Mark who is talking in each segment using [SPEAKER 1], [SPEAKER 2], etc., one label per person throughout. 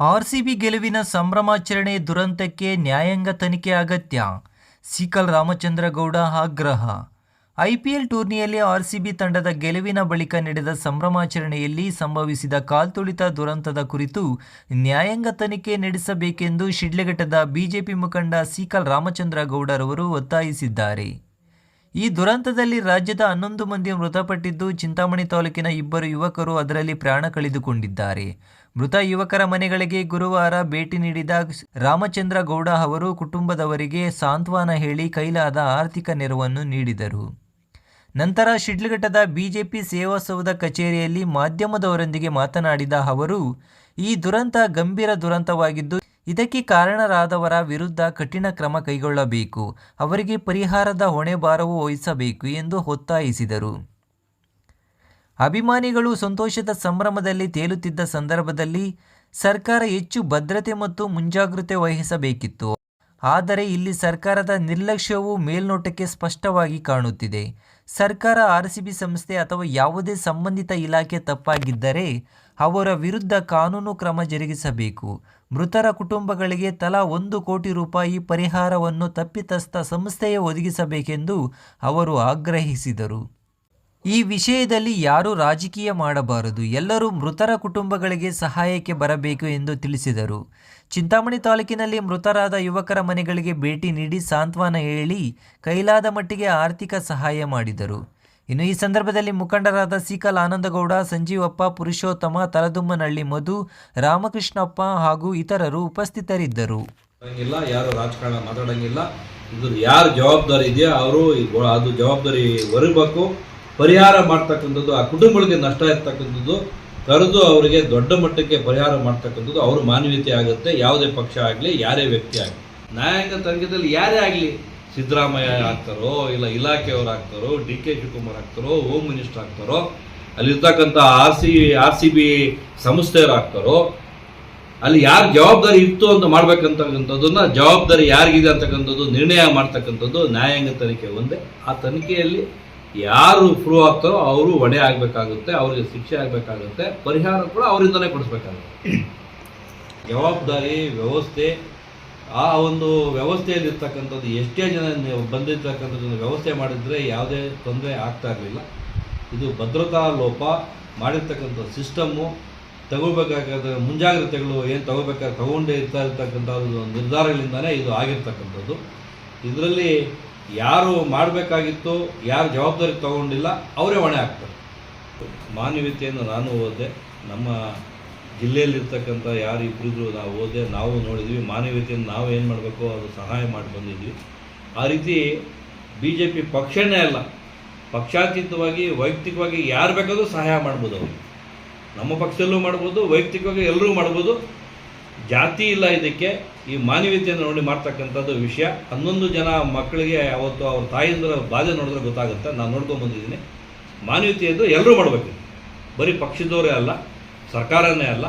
[SPEAKER 1] RCB ಗೆಲುವಿನ ಸಂಭ್ರಮಾಚರಣೆ ದುರಂತಕ್ಕೆ ನ್ಯಾಯಾಂಗ ತನಿಖೆ ಅಗತ್ಯ. ಸಿಕಲ್ ರಾಮಚಂದ್ರಗೌಡ ಆಗ್ರಹ. ಐಪಿಎಲ್ ಟೂರ್ನಿಯಲ್ಲಿ ಆರ್ಸಿಬಿ ತಂಡದ ಗೆಲುವಿನ ಬಳಿಕ ನಡೆದ ಸಂಭ್ರಮಾಚರಣೆಯಲ್ಲಿ ಸಂಭವಿಸಿದ ಕಾಲ್ತುಳಿತ ದುರಂತದ ಕುರಿತು ನ್ಯಾಯಾಂಗ ತನಿಖೆ ನಡೆಸಬೇಕೆಂದು ಶಿಡ್ಲಘಟ್ಟದ ಬಿಜೆಪಿ ಮುಖಂಡ ಸಿಕಲ್ ರಾಮಚಂದ್ರಗೌಡರವರು ಒತ್ತಾಯಿಸಿದ್ದಾರೆ. ಈ ದುರಂತದಲ್ಲಿ ರಾಜ್ಯದ ಹನ್ನೊಂದು ಮಂದಿ ಮೃತಪಟ್ಟಿದ್ದು ಚಿಂತಾಮಣಿ ತಾಲೂಕಿನ ಇಬ್ಬರು ಯುವಕರು ಅದರಲ್ಲಿ ಪ್ರಾಣ ಕಳೆದುಕೊಂಡಿದ್ದಾರೆ. ಮೃತ ಯುವಕರ ಮನೆಗಳಿಗೆ ಗುರುವಾರ ಭೇಟಿ ನೀಡಿದ ರಾಮಚಂದ್ರ ಗೌಡ ಅವರು ಕುಟುಂಬದವರಿಗೆ ಸಾಂತ್ವನ ಹೇಳಿ ಕೈಲಾದ ಆರ್ಥಿಕ ನೆರವನ್ನು ನೀಡಿದರು. ನಂತರ ಶಿಡ್ಲಘಟ್ಟದ ಬಿಜೆಪಿ ಸೇವಾ ಸೌಧ ಕಚೇರಿಯಲ್ಲಿ ಮಾಧ್ಯಮದವರೊಂದಿಗೆ ಮಾತನಾಡಿದ ಅವರು, ಈ ದುರಂತ ಗಂಭೀರ ದುರಂತವಾಗಿದ್ದು ಇದಕ್ಕೆ ಕಾರಣರಾದವರ ವಿರುದ್ಧ ಕಠಿಣ ಕ್ರಮ ಕೈಗೊಳ್ಳಬೇಕು, ಅವರಿಗೆ ಪರಿಹಾರದ ಹೊಣೆ ಭಾರವು ವಹಿಸಬೇಕು ಎಂದು ಒತ್ತಾಯಿಸಿದರು. ಅಭಿಮಾನಿಗಳು ಸಂತೋಷದ ಸಂಭ್ರಮದಲ್ಲಿ ತೇಲುತ್ತಿದ್ದ ಸಂದರ್ಭದಲ್ಲಿ ಸರ್ಕಾರ ಹೆಚ್ಚು ಭದ್ರತೆ ಮತ್ತು ಮುಂಜಾಗ್ರತೆ ವಹಿಸಬೇಕಿತ್ತು. ಆದರೆ ಇಲ್ಲಿ ಸರ್ಕಾರದ ನಿರ್ಲಕ್ಷ್ಯವು ಮೇಲ್ನೋಟಕ್ಕೆ ಸ್ಪಷ್ಟವಾಗಿ ಕಾಣುತ್ತಿದೆ. ಸರ್ಕಾರ ಆರ್ಸಿಬಿ ಸಂಸ್ಥೆ ಅಥವಾ ಯಾವುದೇ ಸಂಬಂಧಿತ ಇಲಾಖೆ ತಪ್ಪಾಗಿದ್ದರೆ ಅವರ ವಿರುದ್ಧ ಕಾನೂನು ಕ್ರಮ ಜರುಗಿಸಬೇಕು. ಮೃತರ ಕುಟುಂಬಗಳಿಗೆ ತಲಾ ಒಂದು ಕೋಟಿ ರೂಪಾಯಿ ಪರಿಹಾರವನ್ನು ತಪ್ಪಿತಸ್ಥ ಸಂಸ್ಥೆಯೇ ಒದಗಿಸಬೇಕೆಂದು ಅವರು ಆಗ್ರಹಿಸಿದರು. ಈ ವಿಷಯದಲ್ಲಿ ಯಾರೂ ರಾಜಕೀಯ ಮಾಡಬಾರದು. ಎಲ್ಲರೂ ಮೃತರ ಕುಟುಂಬಗಳಿಗೆ ಸಹಾಯಕ್ಕೆ ಬರಬೇಕು ಎಂದು ತಿಳಿಸಿದರು. ಚಿಂತಾಮಣಿ ತಾಲೂಕಿನಲ್ಲಿ ಮೃತರಾದ ಯುವಕರ ಮನೆಗಳಿಗೆ ಭೇಟಿ ನೀಡಿ ಸಾಂತ್ವನ ಹೇಳಿ ಕೈಲಾದ ಮಟ್ಟಿಗೆ ಆರ್ಥಿಕ ಸಹಾಯ ಮಾಡಿದರು. ಇನ್ನು ಈ ಸಂದರ್ಭದಲ್ಲಿ ಮುಖಂಡರಾದ ಸಿಕಲ್ ಆನಂದಗೌಡ, ಸಂಜೀವಪ್ಪ, ಪುರುಷೋತ್ತಮ, ತಲದುಮ್ಮನಹಳ್ಳಿ ಮಧು, ರಾಮಕೃಷ್ಣಪ್ಪ ಹಾಗೂ ಇತರರು ಉಪಸ್ಥಿತರಿದ್ದರು.
[SPEAKER 2] ಯಾರು ರಾಜಕಾರಣ ಮಾತಾಡಂಗಿಲ್ಲ. ಇದು ಯಾರು ಜವಾಬ್ದಾರಿ ಇದೆಯೋ ಅವರು ಅದು ಜವಾಬ್ದಾರಿ ಹೊರಬೇಕು ಪರಿಹಾರ ಮಾಡ್ತಕ್ಕಂಥದ್ದು, ಆ ಕುಟುಂಬಗಳಿಗೆ ನಷ್ಟ ಇರ್ತಕ್ಕಂಥದ್ದು, ಕರೆದು ಅವರಿಗೆ ದೊಡ್ಡ ಮಟ್ಟಕ್ಕೆ ಪರಿಹಾರ ಮಾಡ್ತಕ್ಕಂಥದ್ದು ಅವ್ರ ಮಾನವೀಯತೆ ಆಗುತ್ತೆ. ಯಾವುದೇ ಪಕ್ಷ ಆಗಲಿ, ಯಾರೇ ವ್ಯಕ್ತಿ ಆಗಲಿ. ನ್ಯಾಯಾಂಗ ತನಿಖೆದಲ್ಲಿ ಯಾರೇ ಆಗಲಿ ಸಿದ್ದರಾಮಯ್ಯ ಆಗ್ತಾರೋ ಇಲ್ಲ ಇಲಾಖೆಯವರು ಆಗ್ತಾರೋ ಡಿ ಕೆ ಶಿವಕುಮಾರ್ ಆಗ್ತಾರೋ ಹೋಮ್ ಮಿನಿಸ್ಟರ್ ಆಗ್ತಾರೋ, ಅಲ್ಲಿರ್ತಕ್ಕಂಥ R C R C B ಸಂಸ್ಥೆಯವರು ಆಗ್ತಾರೋ, ಅಲ್ಲಿ ಯಾರು ಜವಾಬ್ದಾರಿ ಇತ್ತು ಅಂತ ಮಾಡ್ಬೇಕಂತಕ್ಕಂಥದ್ದನ್ನ ಜವಾಬ್ದಾರಿ ಯಾರಿಗಿದೆ ಅಂತಕ್ಕಂಥದ್ದು, ನಿರ್ಣಯ ಮಾಡ್ತಕ್ಕಂಥದ್ದು ನ್ಯಾಯಾಂಗ ತನಿಖೆ ಒಂದೇ. ಆ ತನಿಖೆಯಲ್ಲಿ ಯಾರು ಪ್ರೂವ್ ಆಗ್ತಾರೋ ಅವರು ಹೊಣೆ ಆಗಬೇಕಾಗುತ್ತೆ, ಅವರಿಗೆ ಶಿಕ್ಷೆ ಆಗಬೇಕಾಗುತ್ತೆ, ಪರಿಹಾರ ಕೂಡ ಅವರಿಂದನೇ ಕೊಡಿಸ್ಬೇಕಾಗುತ್ತೆ. ಜವಾಬ್ದಾರಿ, ವ್ಯವಸ್ಥೆ ಆ ಒಂದು ವ್ಯವಸ್ಥೆಯಲ್ಲಿ ಇರ್ತಕ್ಕಂಥದ್ದು ಎಷ್ಟೇ ಜನ ನೀವು ಬಂದಿರ್ತಕ್ಕಂಥದ್ದನ್ನು ವ್ಯವಸ್ಥೆ ಮಾಡಿದರೆ ಯಾವುದೇ ತೊಂದರೆ ಆಗ್ತಾ ಇರಲಿಲ್ಲ. ಇದು ಭದ್ರತಾ ಲೋಪ ಮಾಡಿರ್ತಕ್ಕಂಥ ಸಿಸ್ಟಮ್ಮು ತಗೋಬೇಕಾದ ಮುಂಜಾಗ್ರತೆಗಳು ಏನು ತಗೋಬೇಕಾದ್ರೆ ತಗೊಂಡೇ ಇರ್ತಾ ಇರ್ತಕ್ಕಂಥ ಒಂದು ನಿರ್ಧಾರಗಳಿಂದನೇ ಇದು ಆಗಿರ್ತಕ್ಕಂಥದ್ದು. ಇದರಲ್ಲಿ ಯಾರು ಮಾಡಬೇಕಾಗಿತ್ತು, ಯಾರು ಜವಾಬ್ದಾರಿ ತಗೊಂಡಿಲ್ಲ, ಅವರೇ ಹೊಣೆ ಆಗ್ತಾರೆ. ಮಾನವೀಯತೆಯನ್ನು ನಾನು ಓದಿದೆ. ನಮ್ಮ ಜಿಲ್ಲೆಯಲ್ಲಿರ್ತಕ್ಕಂಥ ಯಾರು ಇಬ್ಬರಿದ್ರು ನಾವು ಓದೆ ನಾವು ನೋಡಿದ್ವಿ ಮಾನವೀಯತೆಯನ್ನು ನಾವು ಏನು ಮಾಡಬೇಕು, ಅದು ಸಹಾಯ ಮಾಡಿ ಬಂದಿದ್ವಿ. ಆ ರೀತಿ ಬಿ ಜೆ ಪಿ ಪಕ್ಷನೇ ಅಲ್ಲ. ಪಕ್ಷಾತೀತವಾಗಿ, ವೈಯಕ್ತಿಕವಾಗಿ ಯಾರು ಬೇಕಾದರೂ ಸಹಾಯ ಮಾಡ್ಬೋದು ಅವರು. ನಮ್ಮ ಪಕ್ಷದಲ್ಲೂ ಮಾಡ್ಬೋದು, ವೈಯಕ್ತಿಕವಾಗಿ ಎಲ್ಲರೂ ಮಾಡ್ಬೋದು. ಜಾತಿ ಇಲ್ಲ ಇದಕ್ಕೆ, ಈ ಮಾನವೀಯತೆಯನ್ನು ನೋಡಿ ಮಾಡ್ತಕ್ಕಂಥದ್ದು ವಿಷಯ. ಹನ್ನೊಂದು ಜನ ಮಕ್ಕಳಿಗೆ ಅವತ್ತು ಅವ್ರ ತಾಯಿಂದ್ರ ಬಾಧೆ ನೋಡಿದ್ರೆ ಗೊತ್ತಾಗುತ್ತೆ. ನಾನು ನೋಡ್ಕೊಂಡು ಬಂದಿದ್ದೀನಿ. ಮಾನವೀಯತೆಯದ್ದು ಎಲ್ಲರೂ ಮಾಡಬೇಕು. ಬರೀ ಪಕ್ಷದವರೇ ಅಲ್ಲ. ಸರ್ಕಾರನೇ ಅಲ್ಲ,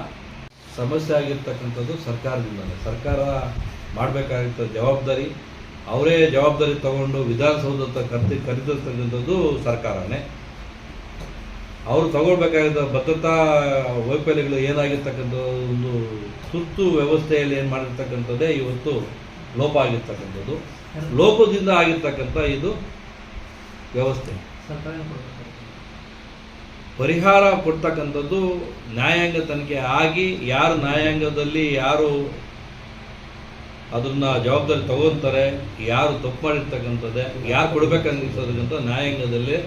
[SPEAKER 2] ಸಮಸ್ಯೆ ಆಗಿರ್ತಕ್ಕಂಥದ್ದು ಸರ್ಕಾರದಿಂದಲೇ ಸರ್ಕಾರ ಮಾಡಬೇಕಾಗಿದ್ದ ಜವಾಬ್ದಾರಿ, ಅವರೇ ಜವಾಬ್ದಾರಿ ತಗೊಂಡು ವಿಧಾನಸೌಧ ಕರ್ತಿ ಕರೆದಿರ್ತಕ್ಕಂಥದ್ದು ಸರ್ಕಾರನೇ. ಅವರು ತಗೊಳ್ಬೇಕಾಗಿದ್ದ ಭದ್ರತಾ ವೈಫಲ್ಯಗಳು ಏನಾಗಿರ್ತಕ್ಕಂಥ ಒಂದು ತುರ್ತು ವ್ಯವಸ್ಥೆಯಲ್ಲಿ ಏನು ಮಾಡಿರ್ತಕ್ಕಂಥದ್ದೇ ಇವತ್ತು ಲೋಪ ಆಗಿರ್ತಕ್ಕಂಥದ್ದು. ಲೋಪದಿಂದ ಆಗಿರ್ತಕ್ಕಂಥ ಇದು ವ್ಯವಸ್ಥೆ. ಪರಿಹಾರ ಕೊಡ್ತಕ್ಕಂಥದ್ದು ನ್ಯಾಯಾಂಗ ತನಿಖೆ ಆಗಿ ಯಾರು ನ್ಯಾಯಾಂಗದಲ್ಲಿ ಯಾರು ಅದನ್ನ ಜವಾಬ್ದಾರಿ ತಗೊಂತಾರೆ, ಯಾರು ತಪ್ಪು ಮಾಡಿರ್ತಕ್ಕಂಥದ್ದೇ, ಯಾರು ಕೊಡ್ಬೇಕಂತ ನ್ಯಾಯಾಂಗದಲ್ಲಿ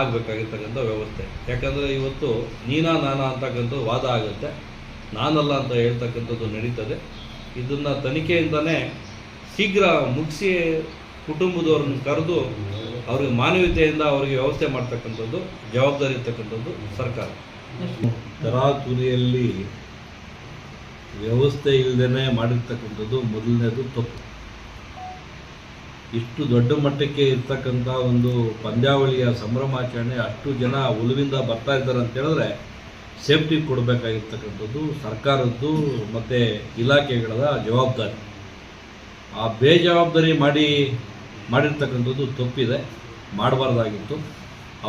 [SPEAKER 2] ಆಗಬೇಕಾಗಿರ್ತಕ್ಕಂಥ ವ್ಯವಸ್ಥೆ. ಯಾಕಂದರೆ ಇವತ್ತು ನೀನಾ ನಾನಾ ಅಂತಕ್ಕಂಥದ್ದು ವಾದ ಆಗುತ್ತೆ, ನಾನಲ್ಲ ಅಂತ ಹೇಳ್ತಕ್ಕಂಥದ್ದು ನಡೀತದೆ. ಇದನ್ನು ತನಿಖೆಯಿಂದನೇ ಶೀಘ್ರ ಮುಗಿಸಿ ಕುಟುಂಬದವ್ರನ್ನ ಕರೆದು ಅವ್ರಿಗೆ ಮಾನವೀಯತೆಯಿಂದ ಅವರಿಗೆ ವ್ಯವಸ್ಥೆ ಮಾಡ್ತಕ್ಕಂಥದ್ದು, ಜವಾಬ್ದಾರಿ ಇರ್ತಕ್ಕಂಥದ್ದು ಸರ್ಕಾರ. ತರಾತುರಿಯಲ್ಲಿ ವ್ಯವಸ್ಥೆ ಇಲ್ಲದೇ ಮಾಡಿರ್ತಕ್ಕಂಥದ್ದು ಮೊದಲನೇದು ತಪ್ಪು. ಇಷ್ಟು ದೊಡ್ಡ ಮಟ್ಟಕ್ಕೆ ಇರ್ತಕ್ಕಂಥ ಒಂದು ಪಂದ್ಯಾವಳಿಯ ಸಂಭ್ರಮಾಚರಣೆ ಅಷ್ಟು ಜನ ಉಲುವಿಂದ ಬರ್ತಾ ಇದ್ದಾರೆ ಅಂತ ಹೇಳಿದ್ರೆ ಸೇಫ್ಟಿ ಕೊಡಬೇಕಾಗಿರ್ತಕ್ಕಂಥದ್ದು ಸರ್ಕಾರದ್ದು ಮತ್ತು ಇಲಾಖೆಗಳ ಜವಾಬ್ದಾರಿ. ಆ ಬೇಜವಾಬ್ದಾರಿ ಮಾಡಿ ಮಾಡಿರ್ತಕ್ಕಂಥದ್ದು ತಪ್ಪಿದೆ, ಮಾಡಬಾರ್ದಾಗಿತ್ತು.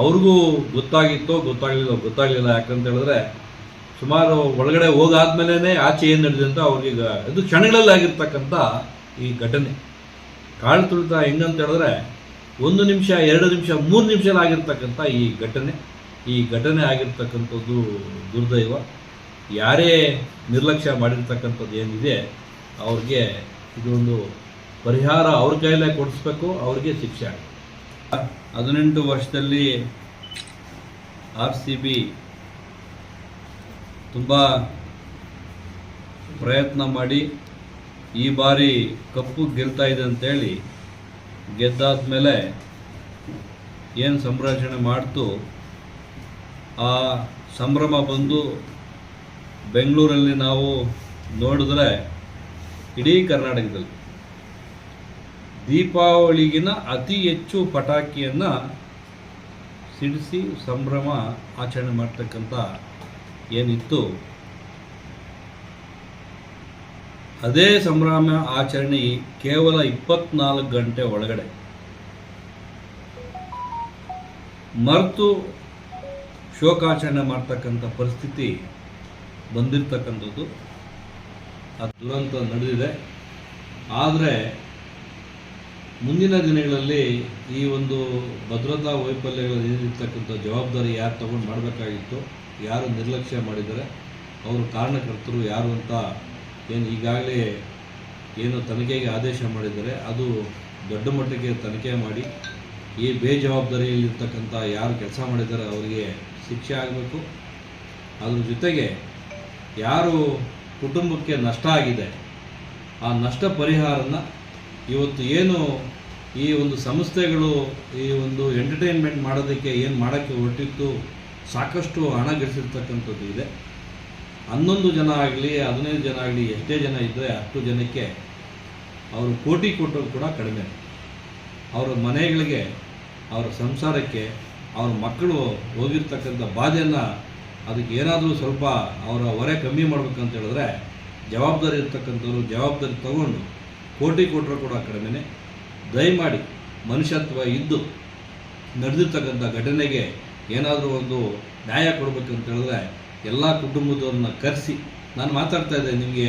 [SPEAKER 2] ಅವ್ರಿಗೂ ಗೊತ್ತಾಗಿತ್ತೋ, ಗೊತ್ತಾಗಲಿಲ್ಲ ಗೊತ್ತಾಗಲಿಲ್ಲ. ಯಾಕಂತ ಹೇಳಿದ್ರೆ ಸುಮಾರು ಒಳಗಡೆ ಹೋಗಾದ್ಮೇಲೆ ಆಚೆ ಏನು ನಡೆದಿದೆ ಅಂತ ಅವ್ರಿಗೀಗ ಇದು ಕ್ಷಣಗಳಲ್ಲಿ ಆಗಿರ್ತಕ್ಕಂಥ ಈ ಘಟನೆ. ಕಾಳು ತುಳಿತ ಹೆಂಗಂತ ಹೇಳಿದ್ರೆ ಒಂದು ನಿಮಿಷ, ಎರಡು ನಿಮಿಷ, ಮೂರು ನಿಮಿಷದಲ್ಲಿ ಆಗಿರ್ತಕ್ಕಂಥ ಈ ಘಟನೆ. ಈ ಘಟನೆ ಆಗಿರ್ತಕ್ಕಂಥದ್ದು ದುರ್ದೈವ. ಯಾರೇ ನಿರ್ಲಕ್ಷ್ಯ ಮಾಡಿರ್ತಕ್ಕಂಥದ್ದು ಏನಿದೆ, ಅವ್ರಿಗೆ ಇದೊಂದು ಪರಿಹಾರ ಅವ್ರ ಕೈಲೇ ಕೊಡಿಸ್ಬೇಕು, ಅವ್ರಿಗೆ ಶಿಕ್ಷೆ ಹದಿನೆಂಟು ವರ್ಷದಲ್ಲಿ ಆರ್ ಸಿ ಬಿ ತುಂಬ ಪ್ರಯತ್ನ ಮಾಡಿ ಈ ಬಾರಿ ಕಪ್ಪು ಗೆಲ್ತಾ ಇದೆ ಅಂತೇಳಿ ಗೆದ್ದಾದ್ಮೇಲೆ ಏನು ಸಂರಕ್ಷಣೆ ಮಾಡ್ತು, ಆ ಸಂಭ್ರಮ ಬಂದು ಬೆಂಗಳೂರಲ್ಲಿ ನಾವು ನೋಡಿದ್ರೆ ಇಡೀ ಕರ್ನಾಟಕದಲ್ಲಿ ದೀಪಾವಳಿಗಿನ ಅತಿ ಹೆಚ್ಚು ಪಟಾಕಿಯನ್ನು ಸಿಡಿಸಿ ಸಂಭ್ರಮ ಆಚರಣೆ ಮಾಡ್ತಕ್ಕಂಥ ಏನಿತ್ತು? ಅದೇ ಸಂಭ್ರಮ ಆಚರಣೆ ಕೇವಲ ಇಪ್ಪತ್ನಾಲ್ಕು ಗಂಟೆ ಒಳಗಡೆ. ಮರೆತು ಶೋಕಾಚರಣೆ ಮಾಡ್ತಕ್ಕಂಥ ಪರಿಸ್ಥಿತಿ ಬಂದಿರತಕ್ಕಂಥದ್ದು. ಆ ದುರಂತ ನಡೆದಿದೆ. ಆದರೆ ಮುಂದಿನ ದಿನಗಳಲ್ಲಿ ಈ ಒಂದು ಭದ್ರತಾ ವೈಫಲ್ಯಗಳ ಏನಿರ್ತಕ್ಕಂಥ ಜವಾಬ್ದಾರಿ ಯಾರು ತಗೊಂಡು ಮಾಡಬೇಕಾಗಿತ್ತು, ಯಾರು ನಿರ್ಲಕ್ಷ್ಯ ಮಾಡಿದ್ದಾರೆ, ಅವರು ಕಾರಣಕರ್ತರು ಯಾರು ಅಂತ ಏನು ಈಗಾಗಲೇ ಏನು ತನಿಖೆಗೆ ಆದೇಶ ಮಾಡಿದ್ದಾರೆ, ಅದು ದೊಡ್ಡ ಮಟ್ಟಿಗೆ ತನಿಖೆ ಮಾಡಿ, ಈ ಬೇಜವಾಬ್ದಾರಿಯಲ್ಲಿರ್ತಕ್ಕಂಥ ಯಾರು ಕೆಲಸ ಮಾಡಿದ್ದಾರೆ ಅವರಿಗೆ ಶಿಕ್ಷೆ ಆಗಬೇಕು. ಅದ್ರ ಜೊತೆಗೆ ಯಾರು ಕುಟುಂಬಕ್ಕೆ ನಷ್ಟ ಆಗಿದೆ, ಆ ನಷ್ಟ ಪರಿಹಾರನ ಇವತ್ತು ಏನು ಈ ಒಂದು ಸಂಸ್ಥೆಗಳು, ಈ ಒಂದು ಎಂಟರ್ಟೈನ್ಮೆಂಟ್ ಮಾಡೋದಕ್ಕೆ ಏನು ಮಾಡೋಕ್ಕೆ ಹೊರಟಿತ್ತು, ಸಾಕಷ್ಟು ಹಣ ಗಳಿಸಿರ್ತಕ್ಕಂಥದ್ದು ಇದೆ. ಹನ್ನೊಂದು ಜನ ಆಗಲಿ, ಹದಿನೈದು ಜನ ಆಗಲಿ, ಎಷ್ಟೇ ಜನ ಇದ್ದರೆ ಅಷ್ಟು ಜನಕ್ಕೆ ಅವರು ಕೋಟಿ ಕೊಟ್ಟರು ಕೂಡ ಕಡಿಮೆ. ಅವರ ಮನೆಗಳಿಗೆ, ಅವರ ಸಂಸಾರಕ್ಕೆ, ಅವ್ರ ಮಕ್ಕಳು ಹೋಗಿರ್ತಕ್ಕಂಥ ಬಾಧೆಯನ್ನು ಅದಕ್ಕೆ ಏನಾದರೂ ಸ್ವಲ್ಪ ಅವರ ಹೊರೆ ಕಮ್ಮಿ ಮಾಡ್ಬೇಕಂತ ಹೇಳಿದ್ರೆ ಜವಾಬ್ದಾರಿ ಇರ್ತಕ್ಕಂಥವ್ರು ಜವಾಬ್ದಾರಿ ತಗೊಂಡು ಕೋಟಿ ಕೊಟ್ಟರು ಕೂಡ ಕಡಿಮೆನೆ ದಯಮಾಡಿ ಮನುಷ್ಯತ್ವ ಇದ್ದು ನಡೆದಿರ್ತಕ್ಕಂಥ ಘಟನೆಗೆ ಏನಾದರೂ ಒಂದು ನ್ಯಾಯ ಕೊಡಬೇಕಂತ ಹೇಳಿದ್ರೆ ಎಲ್ಲ ಕುಟುಂಬದವ್ರನ್ನ ಕರೆಸಿ. ನಾನು ಮಾತಾಡ್ತಾ ಇದ್ದೆ, ನಿಮಗೆ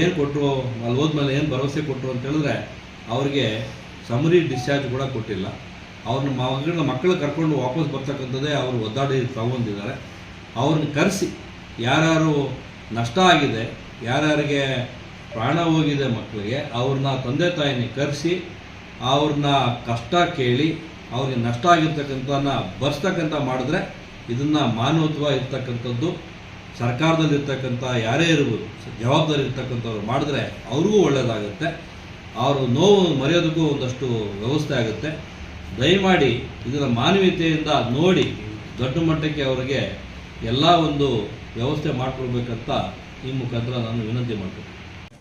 [SPEAKER 2] ಏನು ಕೊಟ್ಟರು ಅಲ್ಲಿ ಹೋದ್ಮೇಲೆ ಏನು ಭರವಸೆ ಕೊಟ್ಟರು ಅಂತ ಹೇಳಿದ್ರೆ ಅವ್ರಿಗೆ ಸಮರಿ ಡಿಸ್ಚಾರ್ಜ್ ಕೂಡ ಕೊಟ್ಟಿಲ್ಲ. ಅವ್ರನ್ನ ಮಗಳ ಮಕ್ಕಳು ಕರ್ಕೊಂಡು ವಾಪಸ್ ಬರ್ತಕ್ಕಂಥದ್ದೇ ಅವರು ಒದ್ದಾಡಿ ತಗೊಂಡಿದ್ದಾರೆ. ಅವ್ರನ್ನ ಕರೆಸಿ, ಯಾರ್ಯಾರು ನಷ್ಟ ಆಗಿದೆ, ಯಾರ್ಯಾರಿಗೆ ಪ್ರಾಣ ಹೋಗಿದೆ ಮಕ್ಕಳಿಗೆ, ಅವ್ರನ್ನ ತಂದೆ ತಾಯಿನ ಕರೆಸಿ, ಅವ್ರನ್ನ ಕಷ್ಟ ಕೇಳಿ, ಅವ್ರಿಗೆ ನಷ್ಟ ಆಗಿರ್ತಕ್ಕಂಥನ್ನ ಬರ್ಸ್ತಕ್ಕಂಥ ಮಾಡಿದ್ರೆ ಇದನ್ನು ಮಾನವತ್ವ ಇರ್ತಕ್ಕಂಥದ್ದು. ಸರ್ಕಾರದಲ್ಲಿರ್ತಕ್ಕಂಥ ಯಾರೇ ಇರ್ಬೋದು ಜವಾಬ್ದಾರಿ ಇರ್ತಕ್ಕಂಥವ್ರು ಮಾಡಿದ್ರೆ ಅವ್ರಿಗೂ ಒಳ್ಳೆಯದಾಗುತ್ತೆ ಅವರು ನೋವು ಮರೆಯೋದಕ್ಕೂ ಒಂದಷ್ಟು ವ್ಯವಸ್ಥೆ ಆಗುತ್ತೆ. ದಯಮಾಡಿ ಇದರ ಮಾನವೀಯತೆಯಿಂದ ನೋಡಿ ದೊಡ್ಡ ಮಟ್ಟಕ್ಕೆ ಅವರಿಗೆ ಎಲ್ಲ ಒಂದು ವ್ಯವಸ್ಥೆ ಮಾಡಿಕೊಡ್ಬೇಕಂತ ಈ ಮುಖಾಂತರ ನಾನು ವಿನಂತಿ ಮಾಡ್ತೀನಿ